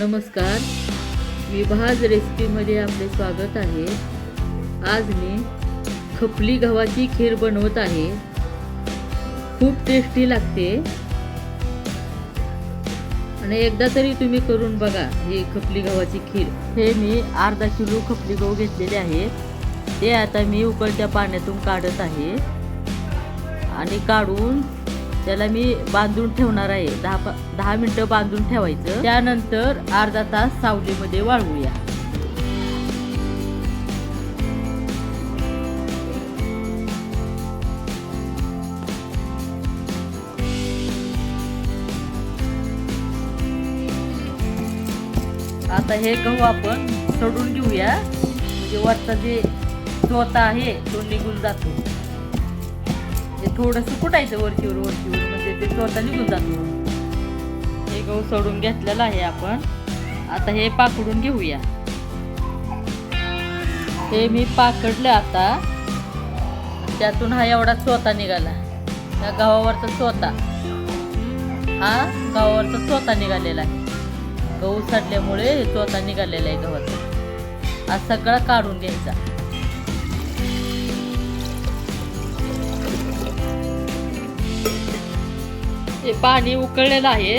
नमस्कार. विभाज रेसिपीमध्ये आपले स्वागत आहे. आज मी खपली गव्हाची खीर बनवत आहे. खूप टेस्टी लागते. आणि एकदा तरी तुम्ही करून बघा ही खपली गव्हाची खीर. हे मी अर्धा किलो खपली गहू घेतलेले आहे. ते आता मी उकळत्या पाण्यातून काढत आहे. आणि काढून त्याला मी बांधून ठेवणार आहे. दहा प- दहा मिनटं बांधून ठेवायचं. त्यानंतर अर्धा तास सावलीमध्ये वाळवूया. आता हे गहू आपण सोडून घेऊया. म्हणजे वरचा जे चोथा आहे तो निघून जातो. हे थोडंसं कुटायचं वरचीवर वरचीवर म्हणजे ते स्वतः निघून जातो. हे गहू सोडून घेतलेलं आहे आपण. आता हे पाकडून घेऊया. हे मी पाकडलं आता. त्यातून हा एवढा स्वतः निघाला. त्या गव्हावरचा स्वतः हा गव्हावरचा स्वतः निघालेला आहे. गहू सडल्यामुळे हे निघालेला आहे गव्हाचा. हा सगळा काढून घ्यायचा. हे पाणी उकळलेलं आहे.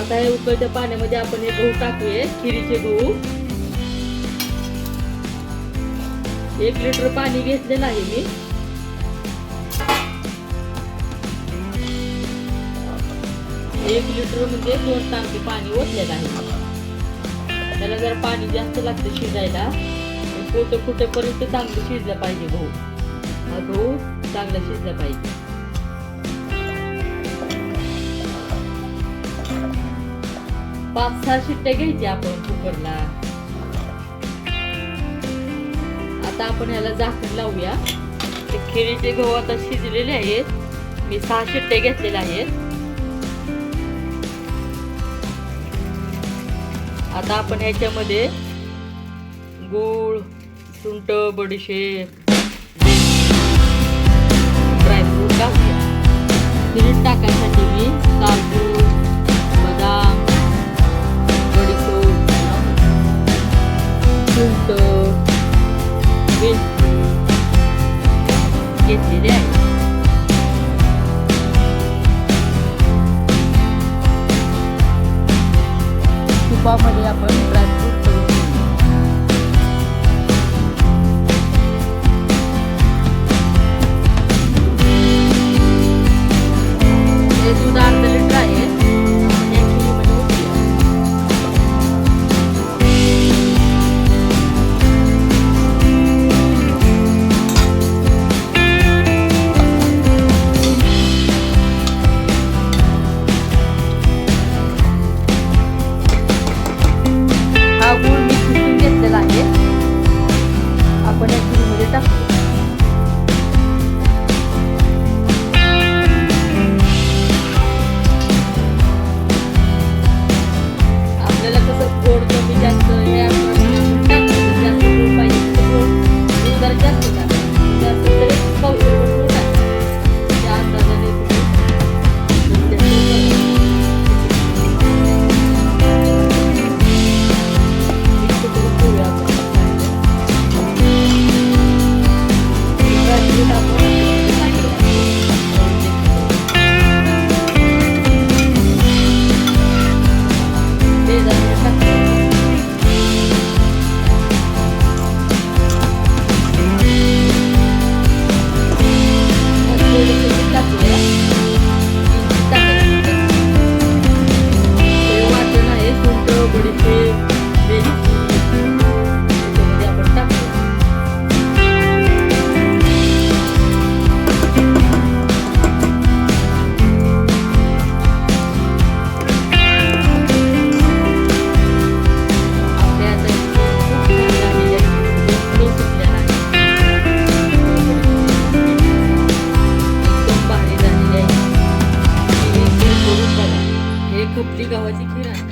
आता हे उकळत्या पाण्यामध्ये आपण हे गहू टाकूये खिरीचे गहू. एक लिटर पाणी घेतलेलं आहे मी. एक लिटर म्हणजे दोन टांके पाणी ओतलेलं आहे. त्याला जर पाणी जास्त लागतं शिजायला कुठे कुठेपर्यंत चांगलं शिजलं पाहिजे गहू. हा गहू चांगला शिजला पाहिजे पाच सहा शिट्ट्या घ्यायच्या आपण कुकरला. आता आपण ह्याला झाकण लावूया. ते खिरीचे गहू आता शिजलेले आहेत. मी सहा शिट्ट्या घेतलेल्या आहेत. आता आपण ह्याच्यामध्ये गूळ सुंट बडीशेप ड्रायफ्रूट टाकूया खिरीत टाकायसाठी मी काजू बदाम बडीशेप सुंट वेलची घेतलेले आहे तुपामध्ये आपण दूध अर्धा लिटर आहे हा मी घेतलेला आहे. आपण या खिरीमध्ये टाकू. खपली गव्हाची खीर आहे.